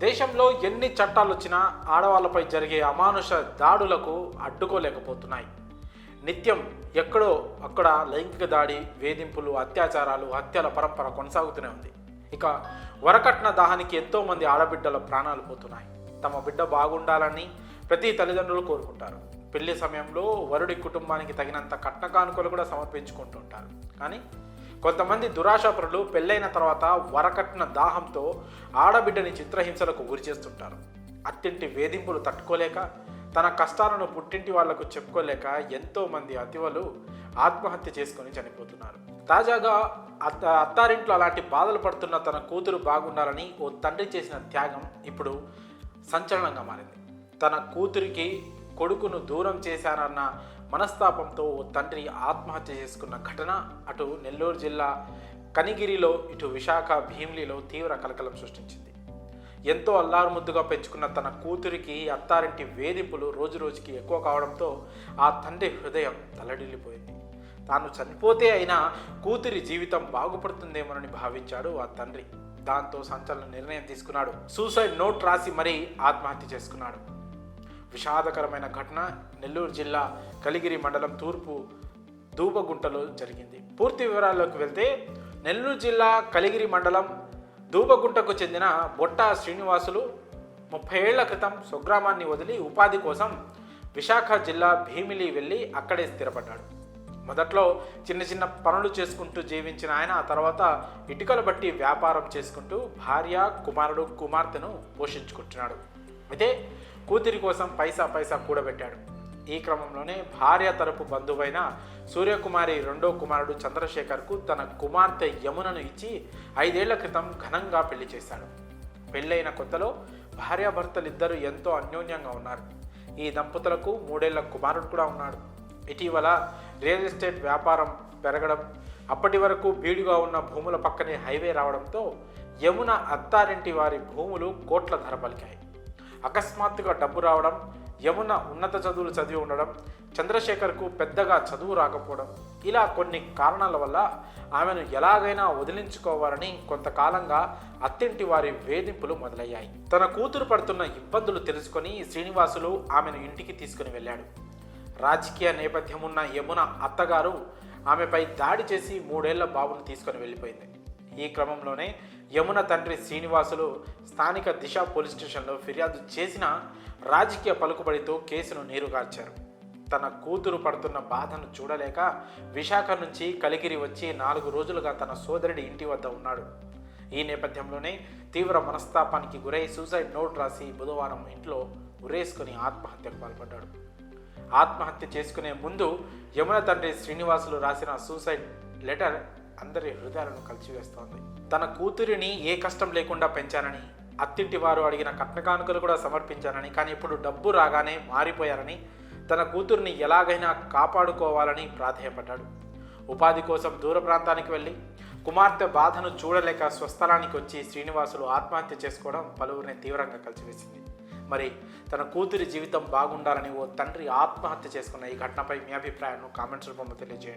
దేశంలో ఎన్ని చట్టాలు వచ్చినా ఆడవాళ్ళపై జరిగే అమానుష దాడులకు అడ్డుకోలేకపోతున్నాయి. నిత్యం ఎక్కడో అక్కడ లైంగిక దాడి వేధింపులు అత్యాచారాలు హత్యల పరంపర కొనసాగుతూనే ఉంది. ఇక వరకట్న దాహానికి ఎంతోమంది ఆడబిడ్డల ప్రాణాలు పోతున్నాయి. తమ బిడ్డ బాగుండాలని ప్రతి తల్లిదండ్రులు కోరుకుంటారు. పెళ్ళి సమయంలో వరుడి కుటుంబానికి తగినంత కట్న కానుకలు కూడా సమర్పించుకుంటుంటారు. కానీ కొంతమంది దురాశాపరులు పెళ్ళైన తర్వాత వరకట్న దాహంతో ఆడబిడ్డని చిత్రహింసలకు గురి చేస్తుంటారు. అత్తింటి వేధింపులు తట్టుకోలేక తన కష్టాలను పుట్టింటి వాళ్ళకు చెప్పుకోలేక ఎంతో మంది అతివలు ఆత్మహత్య చేసుకొని చనిపోతున్నారు. తాజాగా అత్త అత్తారింట్లో అలాంటి బాధలు పడుతున్న తన కూతురు బాగుండాలని ఓ తండ్రి చేసిన త్యాగం ఇప్పుడు సంచలనంగా మారింది. తన కూతురికి కొడుకును దూరం చేశానన్న మనస్తాపంతో ఓ తండ్రి ఆత్మహత్య చేసుకున్న ఘటన అటు నెల్లూరు జిల్లా కనిగిరిలో ఇటు విశాఖ భీమిలిలో తీవ్ర కలకలం సృష్టించింది. ఎంతో అల్లారుముద్దుగా పెంచుకున్న తన కూతురికి అత్తారింటి వేధింపులు రోజు రోజుకి ఎక్కువ కావడంతో ఆ తండ్రి హృదయం తల్లడిల్లిపోయింది తాను చనిపోతే అయినా కూతురి జీవితం బాగుపడుతుందేమోనని భావించాడు ఆ తండ్రి. దాంతో సంచలన నిర్ణయం తీసుకున్నాడు. సూసైడ్ నోట్ రాసి మరీ ఆత్మహత్య చేసుకున్నాడు. విషాదకరమైన ఘటన నెల్లూరు జిల్లా కలిగిరి మండలం తూర్పు దూబగుంటలో జరిగింది. పూర్తి వివరాల్లోకి వెళ్తే నెల్లూరు జిల్లా కలిగిరి మండలం దూబగుంటకు చెందిన బొట్ట శ్రీనివాసులు ముప్పై ఏళ్ళ క్రితం స్వగ్రామాన్ని వదిలి ఉపాధి కోసం విశాఖ జిల్లా భీమిలి వెళ్ళి అక్కడే స్థిరపడ్డాడు. మొదట్లో చిన్న చిన్న పనులు చేసుకుంటూ జీవించిన ఆయన ఆ తర్వాత ఇటుకలు బట్టి వ్యాపారం చేసుకుంటూ భార్య కుమారుడు కుమార్తెను పోషించుకుంటున్నాడు. అయితే కూతురి కోసం పైసా పైసా కూడబెట్టాడు. ఈ క్రమంలోనే భార్య తరపు బంధువైన సూర్యకుమారి రెండో కుమారుడు చంద్రశేఖర్కు తన కుమార్తె యమునను ఇచ్చి ఐదేళ్ళ క్రితం ఘనంగా పెళ్ళి చేశాడు. పెళ్ళైన కొత్తలో భార్యాభర్తలిద్దరూ ఎంతో అన్యోన్యంగా ఉన్నారు. ఈ దంపతులకు మూడేళ్ళ కుమారుడు కూడా ఉన్నాడు. ఇటీవల రియల్ ఎస్టేట్ వ్యాపారం పెరగడం అప్పటి వరకు బీడుగా ఉన్న భూముల పక్కనే హైవే రావడంతో యమున అత్తారింటి వారి భూములు కోట్ల ధర పలికాయి. అకస్మాత్తుగా డబ్బు రావడం యమున ఉన్నత చదువులు చదివి ఉండడం చంద్రశేఖర్కు పెద్దగా చదువు రాకపోవడం ఇలా కొన్ని కారణాల వల్ల ఆమెను ఎలాగైనా వదిలించుకోవాలని కొంతకాలంగా అత్తింటి వారి వేధింపులు మొదలయ్యాయి. తన కూతురు పడుతున్న ఇబ్బందులు తెలుసుకొని శ్రీనివాసులు ఆమెను ఇంటికి తీసుకుని వెళ్ళాడు. రాజకీయ నేపథ్యం ఉన్న యమున అత్తగారు ఆమెపై దాడి చేసి మూడేళ్ళ బాబును తీసుకొని వెళ్ళిపోయింది. ఈ క్రమంలోనే యమున తండ్రి శ్రీనివాసులు స్థానిక దిశ పోలీస్ స్టేషన్లో ఫిర్యాదు చేసిన రాజకీయ పలుకుబడితో కేసును నీరుగార్చారు. తన కూతురు పడుతున్న బాధను చూడలేక విశాఖ నుంచి కలిగిరి వచ్చి నాలుగు రోజులుగా తన సోదరుడి ఇంటి వద్ద ఉన్నాడు. ఈ నేపథ్యంలోనే తీవ్ర మనస్తాపానికి గురై సూసైడ్ నోట్ రాసి బుధవారం ఇంట్లో ఉరేసుకుని ఆత్మహత్యకు పాల్పడ్డాడు. ఆత్మహత్య చేసుకునే ముందు యమున తండ్రి శ్రీనివాసులు రాసిన సూసైడ్ లెటర్ అందరి హృదయాలను కలిచివేస్తోంది. తన కూతురిని ఏ కష్టం లేకుండా పెంచానని అత్తింటి వారు అడిగిన కట్నకానుకలు కూడా సమర్పించానని కానీ ఇప్పుడు డబ్బు రాగానే మారిపోయారని తన కూతుర్ని ఎలాగైనా కాపాడుకోవాలని ప్రాధేయపడ్డాడు. ఉపాధి కోసం దూర ప్రాంతానికి వెళ్ళి కుమార్తె బాధను చూడలేక స్వస్థలానికి వచ్చి శ్రీనివాసులు ఆత్మహత్య చేసుకోవడం పలువురిని తీవ్రంగా కలిసివేసింది. మరి తన కూతురి జీవితం బాగుండాలని ఓ తండ్రి ఆత్మహత్య చేసుకున్న ఈ ఘటనపై మీ అభిప్రాయాన్ని కామెంట్స్ రూపంలో తెలియజేయండి.